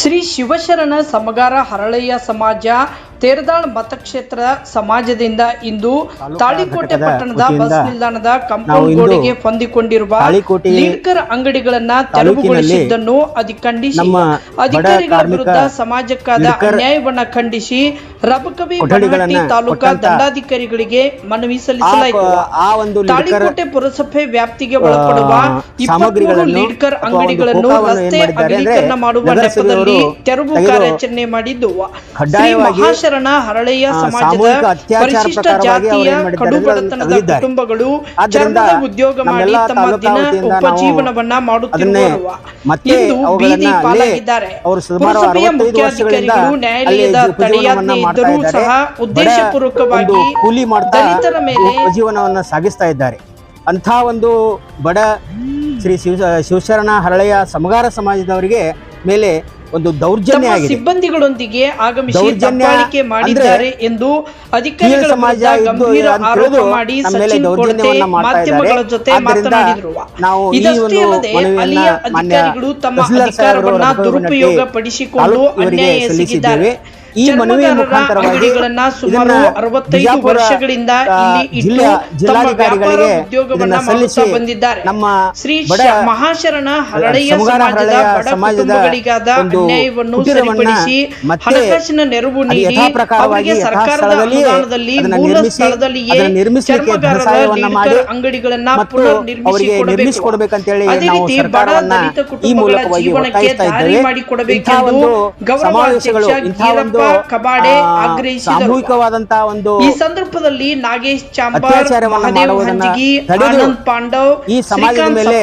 ಶ್ರೀ ಶಿವಶರಣ ಸಮಗಾರ ಹರಳಯ್ಯ ಸಮಾಜ ತೇರದಾಳ್ ಮತಕ್ಷೇತ್ರ ಸಮಾಜದಿಂದ ಇಂದು ತಾಳಿಕೋಟೆ ಪಟ್ಟಣದ ಬಸ್ ನಿಲ್ದಾಣದ ಕಾಂಪೌಂಡ್ ಗೋಡೆಗೆ ಹೊಂದಿಕೊಂಡಿರುವ ಲಿಂಕರ್ ಲೀಡ್ಕರ್ ಅಂಗಡಿಗಳನ್ನ ತೆರವುಗೊಳಿಸಿದ್ದನ್ನು ಅದಿ ಖಂಡಿಸಿ ಅಧಿಕಾರಿಗಳ ವಿರುದ್ಧ ಸಮಾಜಕ್ಕಾದ ಅನ್ಯಾಯವನ್ನ ಖಂಡಿಸಿ ರಬಕವಿ ಬನಹಟ್ಟಿ ತಾಲೂಕಾ ದಂಡಾಧಿಕಾರಿಗಳಿಗೆ ಮನವಿ ಸಲ್ಲಿಸಲಾಯಿತು. ತಾಳಿಕೋಟೆ ಪುರಸಭೆ ವ್ಯಾಪ್ತಿಗೆ ಒಳಪಡುವ ಇಪ್ಪತ್ಮೂರು ಲೀಡ್ಕರ್ ಅಂಗಡಿಗಳನ್ನು ರಸ್ತೆ ಅಗಲೀಕರಣ ಮಾಡುವ ನೆಪದಲ್ಲಿ ತೆರವು ಕಾರ್ಯಾಚರಣೆ ಮಾಡಿದ್ದು ಶ್ರೀ ಕಡ್ಡಾಯವಾಗಿ ಮಹಾಶರಣ ಹರಳೆಯ ಸಮಾಜದ ಪರಿಶಿಷ್ಟ ಜಾತಿಯ ಏನ್ ಮಾಡಿದ್ದಾರೆ? ಕಡು ಅಂದ್ರೆ ಬಡತನದ ತೆಗೆದಿದ್ದಾರೆ. ಕುಟುಂಬಗಳು ಚರ್ಮದ ಉದ್ಯೋಗ ಮಾಡಿ ತಮ್ಮ ದಿನ ಉಪಜೀವನವನ್ನ ಮಾಡುತ್ತಿರುವ ಮತ್ತೆ ಇಂದು ಬೀದಿ ಪಾಲಾಗಿದ್ದಾರೆ. ಅವರು ಸುಮಾರು ಪುರಸಭೆಯ 65 ವರ್ಷಗಳಿಂದ ಮುಖ್ಯಾಧಿಕಾರಿಗಳು ನ್ಯಾಯಾಲಯದ ತಡೆಯಾಜ್ಞೆ ಇದ್ದರೂ ಸಹ ಉದ್ದೇಶಪೂರ್ವಕವಾಗಿ ಕೂಲಿ ಮಾಡ್ತಾ ದಲಿತರ ಮೇಲೆ ಉಪಜೀವನವನ್ನು ಸಾಗಿಸ್ತಾ ಇದ್ದಾರೆ. ಅಂಥ ಒಂದು ಬಡ ಶ್ರೀ ಶಿವ ಶಿವಶರಣ ಹರಳೆಯ ಸಮಗಾರ ಸಮಾಜದವರಿಗೆ ಮೇಲೆ ಒಂದು ದೌರ್ಜನ್ಯ ಆಗಿದೆ. ಸಿಬ್ಬಂದಿಗಳೊಂದಿಗೆ ಆಗಮಿಸಿ ದೌರ್ಜನ್ಯ ಮಾಡಿದ್ದಾರೆ ಎಂದು ಅಧಿಕಾರಿಗಳ ಸಮಾಜ ಗಂಭೀರ ಆರೋಪ ಮಾಡಿ ಸಚಿನ್ ಮಾಡ್ತಾ ಮಾಧ್ಯಮಗಳ ಜೊತೆ ಮಾತನಾಡಿದ್ರು ಇದಷ್ಟೇ ಅಲ್ಲದೆ ಅಲ್ಲಿಯ ಅಧಿಕಾರಿಗಳು ತಮ್ಮ ಅಧಿಕಾರವನ್ನ ದುರುಪಯೋಗ ಪಡಿಸಿಕೊಂಡು ಅನ್ಯಾಯ ಎಸಗಿದ್ದಾರೆ. ಈ ಮನವಿಯ ಮುಖಾಂತರ ಮುಖಾಂತರವಾಗಿ ಅಂಗಡಿಗಳನ್ನ ಸುಮಾರು ಅರವತ್ತೈದು ವರ್ಷಗಳಿಂದ ಇಲ್ಲಿ ಇಟ್ಟು ಜಿಲ್ಲಾಧಿಕಾರಿಗಳಿಗೆ ಉದ್ಯೋಗವನ್ನ ಸಲ್ಲಿಸಿ ಬಂದಿದ್ದಾರೆ. ನಮ್ಮ ಶ್ರೀ ಮಹಾಶರಣ ಹರಳೆಯ ಸಮಾಜದ ಸಮಾಜಗಳಿಗಾದ ಅನ್ಯಾಯವನ್ನು ಸರಿಪಡಿಸಿ ಹಣಕಾಸಿನ ನೆರವು ನೀಡಿ ಅವರಿಗೆ ಸರ್ಕಾರದ ಅನುದಾನದಲ್ಲಿ ಮೂಲ ಸ್ಥಳದಲ್ಲಿಯೇ ಚರ್ಮಗಾರರ ಮಾಡಿ ಅಂಗಡಿಗಳನ್ನ ಪುನರ್ ನಿರ್ಮಿಸಿ ಕೊಡಬೇಕಂತೇಳಿ ಅದೇ ರೀತಿ ಬಡ ದಲಿತ ಈ ಕುಟುಂಬಗಳ ಜೀವನಕ್ಕೆ ದಾರಿ ಮಾಡಿಕೊಡಬೇಕೆಂದು ಮಾಡಿಕೊಡಬೇಕೆಂದು ಅಧ್ಯಕ್ಷ ಕಬಾಡೆ ಆಗ್ರಹಿಸಿದ ಸಾಮೂಹಿಕವಾದಂತಹ ಒಂದು ಈ ಸಂದರ್ಭದಲ್ಲಿ ನಾಗೇಶ್ ಚಾಂಬಾರ್ ಮಹಾದೇವ್ ಹಂಜಿಗಿ ಆನಂದ್ ಪಾಂಡವ್ ಈ ಸಮಾಜದ ಮೇಲೆ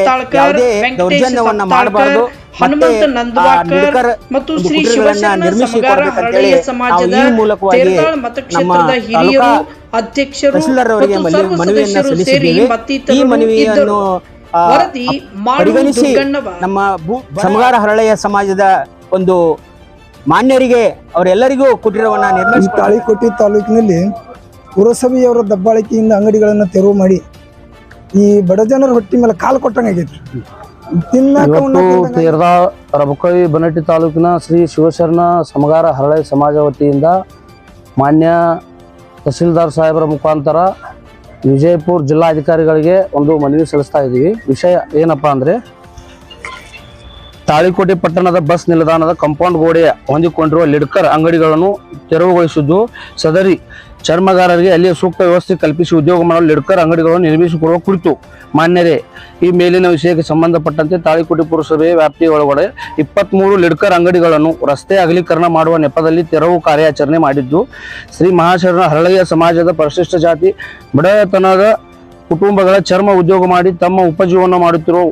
ದೌರ್ಜನ್ಯವನ್ನ ಮಾಡಬಾರ್ದು. ಹನುಮಂತ ನಂದವಾಕರ್ ಮತ್ತು ಶ್ರೀ ಶಿವಶರಣ ಸಮಗಾರ ಹರಳೆಯ ಸಮಾಜದ ತೇರ್ದಾಳ್ ಮತಕ್ಷೇತ್ರದ ಹಿರಿಯರು ಅಧ್ಯಕ್ಷರು ಮತ್ತು ಸರ್ವ ಸದಸ್ಯರು ಸೇರಿ ಮತ್ತಿತರರು ಮನವಿಯನ್ನು ಇದ್ದರು. ವರದಿ ದುರ್ಗಣ್ಣವ ನಮ್ಮ ಸಮಗಾರ ಹರಳೆಯ ಸಮಾಜದ ಒಂದು ಮಾನ್ಯರಿಗೆ ಅವರೆಲ್ಲರಿಗೂ ಕುಟೀರವನ್ನ ನಿರ್ಮಿಸಿ ತಾಳಿಕೋಟೆ ತಾಲೂಕಿನಲ್ಲಿ ಪುರಸಭೆಯವರ ದಬ್ಬಾಳಿಕೆಯಿಂದ ಅಂಗಡಿಗಳನ್ನು ತೆರವು ಮಾಡಿ ಈ ಬಡ ಜನರ ಹೊಟ್ಟಿ ಮೇಲೆ ಕಾಲು ಕೊಟ್ಟಂಗೆ ಆಗೈತಿ. ಇವತ್ತು ತೀರ್ದ ರಬಕವಿ ಬನಟ್ಟಿ ತಾಲೂಕಿನ ಶ್ರೀ ಶಿವಶರಣ ಸಮಗಾರ ಹರಳೆ ಸಮಾಜ ವತಿಯಿಂದ ಮಾನ್ಯ ತಹಸೀಲ್ದಾರ್ ಸಾಹೇಬರ ಮುಖಾಂತರ ವಿಜಯಪುರ ಜಿಲ್ಲಾಧಿಕಾರಿಗಳಿಗೆ ಒಂದು ಮನವಿ ಸಲ್ಲಿಸ್ತಾ ಇದ್ದೀವಿ. ವಿಷಯ ಏನಪ್ಪ ಅಂದರೆ ತಾಳಿಕೋಟೆ ಪಟ್ಟಣದ ಬಸ್ ನಿಲ್ದಾಣದ ಕಾಂಪೌಂಡ್ ಗೋಡೆಯ ಹೊಂದಿಕೊಂಡಿರುವ ಲಿಡ್ಕರ್ ಅಂಗಡಿಗಳನ್ನು ತೆರವುಗೊಳಿಸಿದ್ದು, ಸದರಿ ಚರ್ಮಗಾರರಿಗೆ ಅಲ್ಲಿಯ ಸೂಕ್ತ ವ್ಯವಸ್ಥೆ ಕಲ್ಪಿಸಿ ಉದ್ಯೋಗ ಮಾಡಲು ಲಿಡ್ಕರ್ ಅಂಗಡಿಗಳನ್ನು ನಿರ್ಮಿಸಿಕೊಡುವ ಕುರಿತು ಮಾನ್ಯರೇ ಈ ಮೇಲಿನ ವಿಷಯಕ್ಕೆ ಸಂಬಂಧಪಟ್ಟಂತೆ ತಾಳಿಕೋಟೆ ಪುರಸಭೆ ವ್ಯಾಪ್ತಿಯ ಒಳಗಡೆ ಲಿಡ್ಕರ್ ಅಂಗಡಿಗಳನ್ನು ರಸ್ತೆ ಅಗಲೀಕರಣ ಮಾಡುವ ನೆಪದಲ್ಲಿ ತೆರವು ಕಾರ್ಯಾಚರಣೆ ಮಾಡಿದ್ದು, ಶ್ರೀ ಮಹಾಶರಣ ಹರಳಯ್ಯ ಸಮಾಜದ ಪರಿಶಿಷ್ಟ ಜಾತಿ ಬಡತನದ ಕುಟುಂಬಗಳ ಚರ್ಮ ಉದ್ಯೋಗ ಮಾಡಿ ತಮ್ಮ ಉಪಜೀವನ ಮಾಡುತ್ತಿರುವ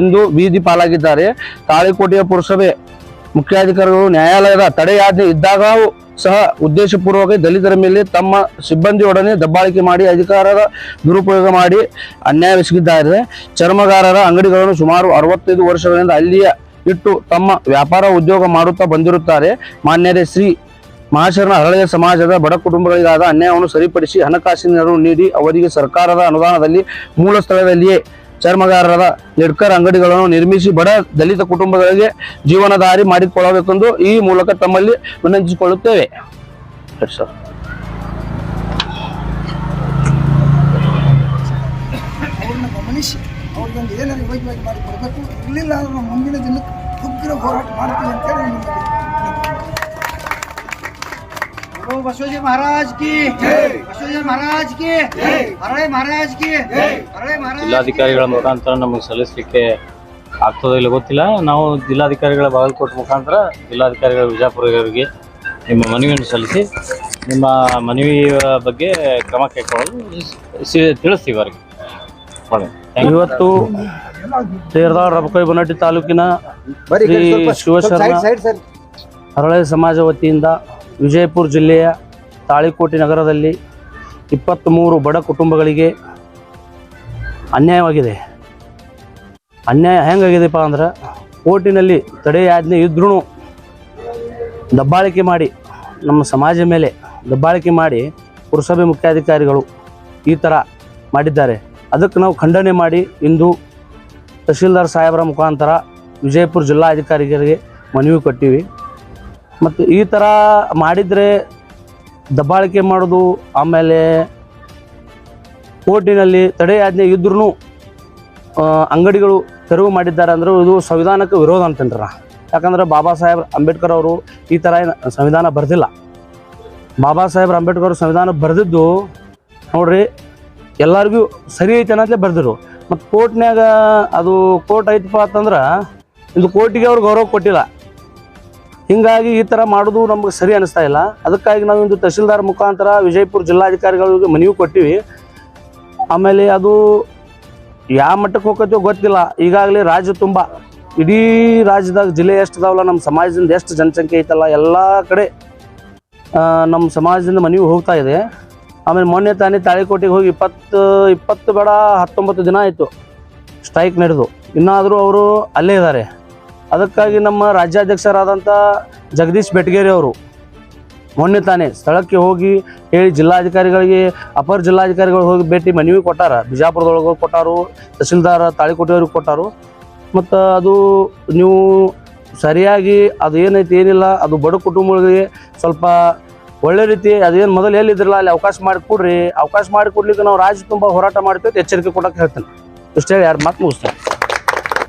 ಇಂದು ಬೀದಿ ಪಾಲಾಗಿದ್ದಾರೆ. ತಾಳಿಕೋಟೆಯ ಪುರಸಭೆ ಮುಖ್ಯಾಧಿಕಾರಿಗಳು ನ್ಯಾಯಾಲಯದ ತಡೆಯಾಜ್ಞೆ ಇದ್ದಾಗ ಸಹ ಉದ್ದೇಶಪೂರ್ವಕ ದಲಿತರ ಮೇಲೆ ತಮ್ಮ ಸಿಬ್ಬಂದಿಯೊಡನೆ ದಬ್ಬಾಳಿಕೆ ಮಾಡಿ ಅಧಿಕಾರದ ದುರುಪಯೋಗ ಮಾಡಿ ಅನ್ಯಾಯವೆಸಗಿದ್ದಾರೆ ಚರ್ಮಗಾರರ ಅಂಗಡಿಗಳನ್ನು ಸುಮಾರು ಅರವತ್ತೈದು ವರ್ಷಗಳಿಂದ ಅಲ್ಲಿಯ ಇಟ್ಟು ತಮ್ಮ ವ್ಯಾಪಾರ ಉದ್ಯೋಗ ಮಾಡುತ್ತಾ ಬಂದಿರುತ್ತಾರೆ. ಮಾನ್ಯರೇ, ಶ್ರೀ ಮಹಾಶರಣ ಹರಳೆಯ ಸಮಾಜದ ಬಡ ಕುಟುಂಬಗಳಿಗಾದ ಅನ್ಯಾಯವನ್ನು ಸರಿಪಡಿಸಿ ಹಣಕಾಸಿನ ನೆರವು ನೀಡಿ ಅವರಿಗೆ ಸರ್ಕಾರದ ಅನುದಾನದಲ್ಲಿ ಮೂಲ ಸ್ಥಳದಲ್ಲಿಯೇ ಚರ್ಮಗಾರರ ಲಿಡ್ಕರ್ ಅಂಗಡಿಗಳನ್ನು ನಿರ್ಮಿಸಿ ಬಡ ದಲಿತ ಕುಟುಂಬಗಳಿಗೆ ಜೀವನದಾರಿ ಮಾಡಿಕೊಳ್ಳಬೇಕೆಂದು ಈ ಮೂಲಕ ತಮ್ಮಲ್ಲಿ ವಿನಂತಿಸಿಕೊಳ್ಳುತ್ತೇವೆ. ಏನಾದ್ರು ಯೋಗ್ಯವಾಗಿ ಮಾಡಿ ಕೊಡಬೇಕು ಇರಲಿಲ್ಲ ಅಂದ್ರೆ ಮುಂದಿನ ದಿನಕ್ಕೆ ಉಗ್ರ ಹೋರಾಟ ಮಾಡ್ತೀವಿ ಅಂತೇಳಿ પ્રભુ બસોજી મહારાજ કી બસોજી ಮಹಾರಾಜ್ ಕಿ ಹರಳೆ ಮಹಾರಾಜ್ ಕಿ ಹರಳೆ ಜಿಲ್ಲಾಧಿಕಾರಿಗಳ ಮುಖಾಂತರ ನಮಗೆ ಸಲ್ಲಿಸಲಿಕ್ಕೆ ಆಗ್ತದೋ ಇಲ್ಲ ಗೊತ್ತಿಲ್ಲ. ನಾವು ಜಿಲ್ಲಾಧಿಕಾರಿಗಳ ಬಾಗಲಕೋಟೆ ಮುಖಾಂತರ ಜಿಲ್ಲಾಧಿಕಾರಿಗಳ ವಿಜಯಪುರವರಿಗೆ ನಿಮ್ಮ ಮನವಿಯನ್ನು ಸಲ್ಲಿಸಿ ನಿಮ್ಮ ಮನವಿಯ ಬಗ್ಗೆ ಕ್ರಮ ಕೈಗೊಳ್ಳಲು ತಿಳಿಸ್ತೀವಿ ಅವರಿಗೆ. ಇವತ್ತು ಸೇರ್ದಾಳ ರಬಕಾಯಿ ಬನಟ್ಟಿ ತಾಲೂಕಿನ ಶ್ರೀ ಶಿವಶರಣ ಹರಳೆ ಸಮಾಜ ವತಿಯಿಂದ ವಿಜಯಪುರ ಜಿಲ್ಲೆಯ ತಾಳಿಕೋಟೆ ನಗರದಲ್ಲಿ ಇಪ್ಪತ್ತ್ಮೂರು ಬಡ ಕುಟುಂಬಗಳಿಗೆ ಅನ್ಯಾಯವಾಗಿದೆ. ಅನ್ಯಾಯ ಹೆಂಗಾಗಿದೆಪ್ಪ ಅಂದ್ರೆ ಕೋರ್ಟಿನಲ್ಲಿ ತಡೆಯಾಜ್ಞೆ ಇದ್ರೂ ದಬ್ಬಾಳಿಕೆ ಮಾಡಿ ನಮ್ಮ ಸಮಾಜ ಮೇಲೆ ದಬ್ಬಾಳಿಕೆ ಮಾಡಿ ಪುರಸಭೆ ಮುಖ್ಯಾಧಿಕಾರಿಗಳು ಈ ಥರ ಮಾಡಿದ್ದಾರೆ. ಅದಕ್ಕೆ ನಾವು ಖಂಡನೆ ಮಾಡಿ ಇಂದು ತಹಶೀಲ್ದಾರ್ ಸಾಹೇಬರ ಮುಖಾಂತರ ವಿಜಯಪುರ ಜಿಲ್ಲಾಧಿಕಾರಿಗಳಿಗೆ ಮನವಿ ಕೊಟ್ಟಿವಿ. ಮತ್ತು ಈ ಥರ ಮಾಡಿದರೆ ದಬ್ಬಾಳಿಕೆ ಮಾಡೋದು, ಆಮೇಲೆ ಕೋರ್ಟಿನಲ್ಲಿ ತಡೆಯಾಜ್ಞೆ ಇದ್ರೂ ಅಂಗಡಿಗಳು ತೆರವು ಮಾಡಿದ್ದಾರೆ ಅಂದ್ರೆ ಇದು ಸಂವಿಧಾನಕ್ಕೆ ವಿರೋಧ ಅಂತಂದ್ರ ಯಾಕಂದರೆ ಬಾಬಾ ಸಾಹೇಬ್ ಅಂಬೇಡ್ಕರ್ ಅವರು ಈ ಥರ ಸಂವಿಧಾನ ಬರೆದಿಲ್ಲ. ಬಾಬಾ ಸಾಹೇಬ್ ಅಂಬೇಡ್ಕರ್ ಅವರು ಸಂವಿಧಾನ ಬರೆದಿದ್ದು, ನೋಡ್ರಿ, ಎಲ್ಲರಿಗೂ ಸರಿ ಐತೆ ಅನ್ನೋದೇ ಬರೆದಿರು. ಮತ್ತು ಕೋರ್ಟ್ನಾಗ ಅದು ಕೋರ್ಟ್ ಐತಪ್ಪ ಅಂತಂದ್ರೆ, ಇದು ಕೋರ್ಟಿಗೆ ಅವ್ರು ಗೌರವ ಕೊಟ್ಟಿಲ್ಲ. ಹಿಂಗಾಗಿ ಈ ಥರ ಮಾಡೋದು ನಮ್ಗೆ ಸರಿ ಅನಿಸ್ತಾ ಇಲ್ಲ. ಅದಕ್ಕಾಗಿ ನಾವು ಇಂದು ತಹಶೀಲ್ದಾರ್ ಮುಖಾಂತರ ವಿಜಯಪುರ ಜಿಲ್ಲಾಧಿಕಾರಿಗಳಿಗೆ ಮನವಿ ಕೊಟ್ಟಿವಿ. ಆಮೇಲೆ ಅದು ಯಾವ ಮಟ್ಟಕ್ಕೆ ಹೋಗತ್ತೋ ಗೊತ್ತಿಲ್ಲ. ಈಗಾಗಲೇ ರಾಜ್ಯ ತುಂಬ, ಇಡೀ ರಾಜ್ಯದಾಗ ಜಿಲ್ಲೆ ಎಷ್ಟು ಇದಾವಲ್ಲ ನಮ್ಮ ಸಮಾಜದಿಂದ ಎಷ್ಟು ಜನಸಂಖ್ಯೆ ಐತಲ್ಲ, ಎಲ್ಲ ಕಡೆ ನಮ್ಮ ಸಮಾಜದಿಂದ ಮನವಿ ಹೋಗ್ತಾ ಇದೆ. ಆಮೇಲೆ ಮೊನ್ನೆ ತಾನೇ ತಾಳಿಕೋಟೆಗೆ ಹೋಗಿ ಇಪ್ಪತ್ತು ಇಪ್ಪತ್ತು ಬೇಡ ಹತ್ತೊಂಬತ್ತು ದಿನ ಆಯಿತು. ಸ್ಟ್ರೈಕ್ ನಡೆದು. ಇನ್ನಾದರೂ ಅವರು ಅಲ್ಲೇ ಇದ್ದಾರೆ. ಅದಕ್ಕಾಗಿ ನಮ್ಮ ರಾಜ್ಯಾಧ್ಯಕ್ಷರಾದಂಥ ಜಗದೀಶ್ ಬೆಟ್ಗೇರಿ ಅವರು ಮೊನ್ನೆ ತಾನೇ ಸ್ಥಳಕ್ಕೆ ಹೋಗಿ ಹೇಳಿ ಜಿಲ್ಲಾಧಿಕಾರಿಗಳಿಗೆ, ಅಪರ ಜಿಲ್ಲಾಧಿಕಾರಿಗಳು ಹೋಗಿ ಭೇಟಿ ಮನವಿ ಕೊಟ್ಟಾರ. ಬಿಜಾಪುರದೊಳಗೆ ಕೊಟ್ಟಾರು ತಹಸೀಲ್ದಾರ್ ತಾಳಿಕೋಟೆಯವ್ರಿಗೆ ಕೊಟ್ಟಾರು. ಮತ್ತು ಅದು ನೀವು ಸರಿಯಾಗಿ ಅದು ಏನೈತಿ ಏನಿಲ್ಲ, ಅದು ಬಡ ಕುಟುಂಬಗಳಿಗೆ ಸ್ವಲ್ಪ ಒಳ್ಳೆ ರೀತಿ ಅದೇನು ಮೊದಲು ಎಲ್ಲಿದ್ದಿರಲ್ಲ ಅಲ್ಲಿ ಅವಕಾಶ ಮಾಡಿ ಕೊಡ್ರಿ. ಅವಕಾಶ ಮಾಡಿ ಕೊಡ್ಲಿಕ್ಕೆ ನಾವು ರಾಜ್ಯ ತುಂಬ ಹೋರಾಟ ಮಾಡ್ತೀವಿ ಎಚ್ಚರಿಕೆ ಕೊಡಕ್ಕೆ ಹೇಳ್ತೇನೆ. ಇಷ್ಟು ಎರಡು ಮಾತು ಮುಗಿಸ್ತೇನೆ.